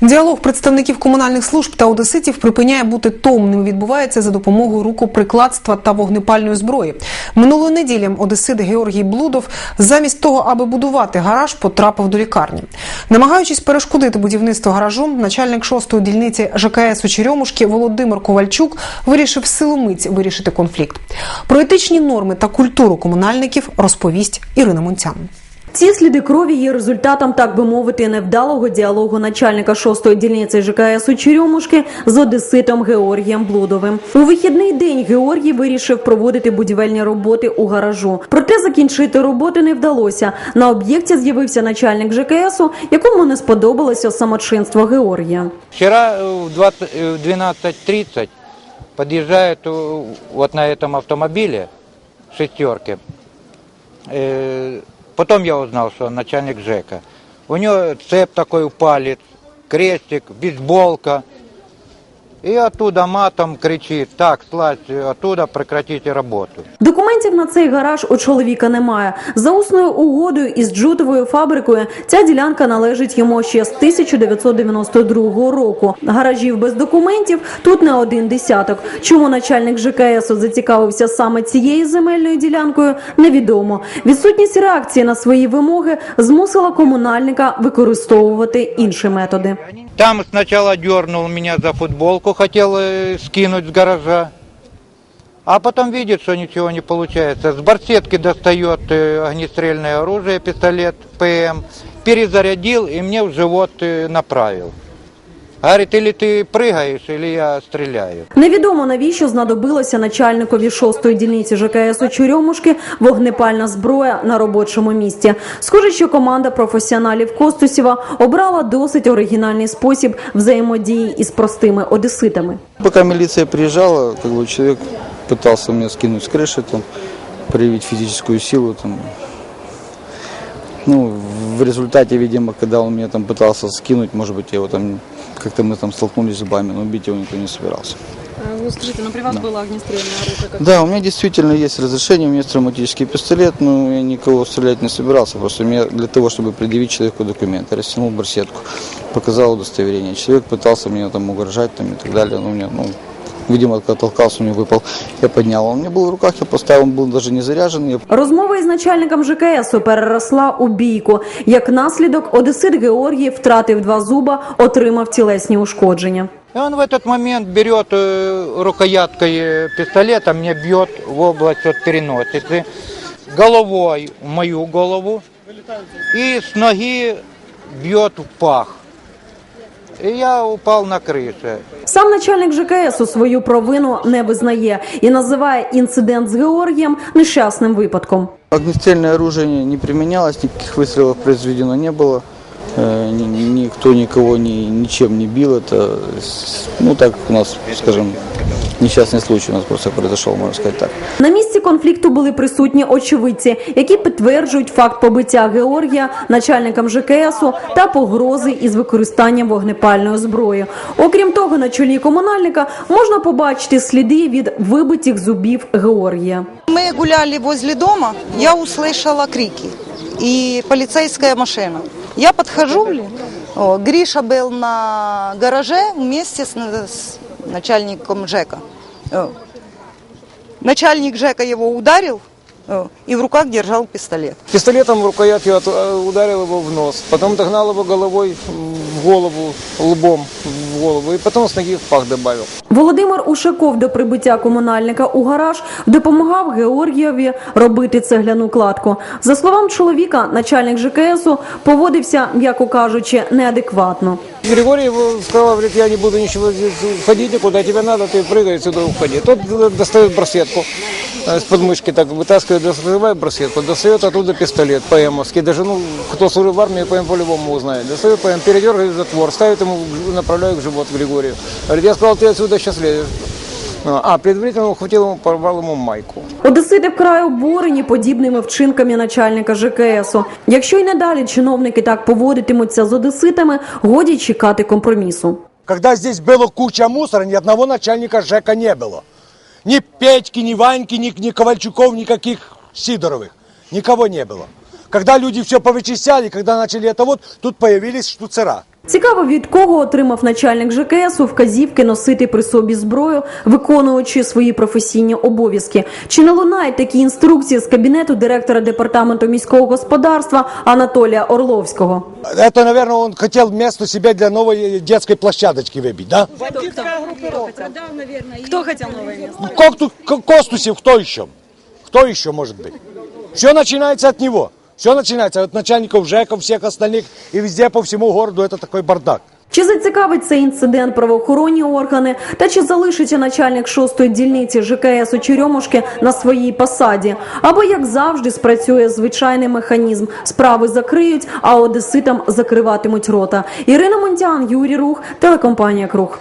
Діалог представників комунальних служб та одеситів припиняє бути томним. Відбувається за допомогою рукоприкладства та вогнепальної зброї. Минулої неділі одесит Георгій Блудов замість того, аби будувати гараж, потрапив до лікарні. Намагаючись перешкодити будівництво гаражу, начальник шостої дільниці ЖКС у Черемушки Володимир Ковальчук вирішив силомиць вирішити конфлікт. Про етичні норми та культуру комунальників розповість Ірина Монцян. Ці сліди крові є результатом, так би мовити, невдалого діалогу начальника шостої дільниці ЖКС у Черемушки з одеситом Георгієм Блудовим. У вихідний день Георгій вирішив проводити будівельні роботи у гаражу. Проте закінчити роботи не вдалося. На об'єкті з'явився начальник ЖКСу, якому не сподобалося самочинство Георгія. Вчера э, в 20 э, в 12.30 подъезжает э, вот на этом автомобиле шестерки. Потом я узнал, что он начальник ЖЭКа. У него цеп такой палец, крестик, бейсболка. И оттуда матом кричит, так, слазь оттуда, прекратите работу. Документів на цей гараж у чоловіка немає. За усною угодою із джутовою фабрикою ця ділянка належить йому ще з 1992 року. Гаражів без документів тут не один десяток. Чому начальник ЖКС зацікавився саме цією земельною ділянкою, невідомо. Відсутність реакції на свої вимоги змусила комунальника використовувати інші методи. Там сначала дернул меня за футболку, хотел э, скинуть с гаража. А потом видит, что ничего не получается. С барсетки достает э, огнестрельное оружие, пистолет ПМ, перезарядил и мне в живот э, направил. Говорит, или ты прыгаешь, или я стреляю. Невідомо навіщо знадобилося начальникові шостої дільниці ЖКС у Черемушки вогнепальна зброя на робочому місці. Схоже, що команда професіоналів Костусєва обрала досить оригінальний спосіб взаємодії із простими одеситами. Пока милиция приезжала, как бы человек пытался меня скинуть с крыши, там, проявить физическую силу. Там. Ну, в результате, видимо, когда он меня там пытался скинуть, может быть, я его там как-то мы там столкнулись зубами, но убить его никто не собирался. Ну, скажите, ну при вас было огнестрельное оружие? Как... Да, у меня действительно есть разрешение, у меня есть травматический пистолет, но я никого стрелять не собирался. Просто меня для того, чтобы предъявить человеку документы, растянул барсетку, показал удостоверение. Человек пытался меня там угрожать там, и так далее, но у меня, ну, видимо, когда толкался, у меня выпал. Я поднял, он у меня был в руках, я поставил, он был даже не заряжен, я Розмова із начальником ЖКС переросла у бійку. Як наслідок, одесит Георгій втратив два зуба, отримав тілесні ушкодження. И он в этот момент берет э, рукояткой э, пистолета, мне бьет в область от переносицы, головой в мою голову и с ноги бьет в пах. И я упал на крыше. Сам начальник ЖКС у свою провину не визнає і називає інцидент з Георгієм нещасним випадком. Огнестрельное оружие не не применялось, никаких выстрелов произведено не было. Э, ни- ни- Никто никого ни, ничем не бил. Это, с- ну так у нас, скажем, несчастный случай у нас просто произошел, можно сказать так. На місці конфлікту були присутні очевидці, які підтверджують факт побиття Георгія начальником ЖКСу та погрози із використанням вогнепальної зброї. Окрім того, на чолі комунальника можна побачити сліди від вибитих зубів Георгія. Мы гуляли возле дома, я услышала крики и полицейская машина. Я подхожу, о, Гриша был на гараже вместе с, с начальником ЖЭКа. О. Начальник ЖЭКа его ударил о, и в руках держал пистолет. Пистолетом в рукоятке от- э, ударил его в нос, потом догнал его головой в голову, лбом в голову, и потом с ноги в пах добавил. Володимир Ушаков до прибуття комунальника у гараж допомагав Георгієві робити цегляну кладку. За словам чоловіка, начальник ЖКСу поводився, м'яко кажучи, неадекватно. Григорий его сказал, говорит, я не буду ничего здесь ходить никуда, тебе надо, ты прыгай сюда, уходи. Тот э, достает барсетку э, с подмышки, так вытаскивает, раскрывает барсетку, достает оттуда пистолет ПМовский, даже, ну, кто служил в армии, ПМ по-любому узнает. Достает ПМ, передергивает затвор, ставит ему, направляет к живот Григорию. Говорит, я сказал, ты отсюда сейчас лезешь. А, предварительно ухватил ему, порвал ему майку. Одесити вкрай обурені подібними вчинками начальника ЖКСу. Якщо й надалі чиновники так поводитимуться з одеситами, годі чекати компромісу. Когда здесь было куча мусора, ни одного начальника ЖЭКа не было. Ни Петьки, ни Ваньки, ни, ни Ковальчуков, никаких Сидоровых. Никого не было. Когда люди все повычищали, когда начали это вот, тут появились штуцера. Цікаво, від кого отримав начальник ЖКС у вказівки носити при собі зброю, виконуючи свої професійні обов'язки. Чи не лунають такі інструкції з кабінету директора департаменту міського господарства Анатолія Орловського? Это, наверное, он хотел место себе для новой детской площадочки выбить, да? Кто хотел новое место? Ну, как тут К- Костусев, кто еще? Кто еще может быть? Все начинается от него. Все начинается от начальников ЖЭКов, всех остальных. И везде по всему городу это такой бардак. Чи зацікавить цей інцидент правоохоронні органи, та чи залишиться начальник шостої дільниці ЖКС у Черемушки на своїй посаді? Або як завжди спрацює звичайний механізм: справи закриють, а одеситам закриватимуть рота. Ірина Монтян, Юрій Рух, телекомпанія Круг.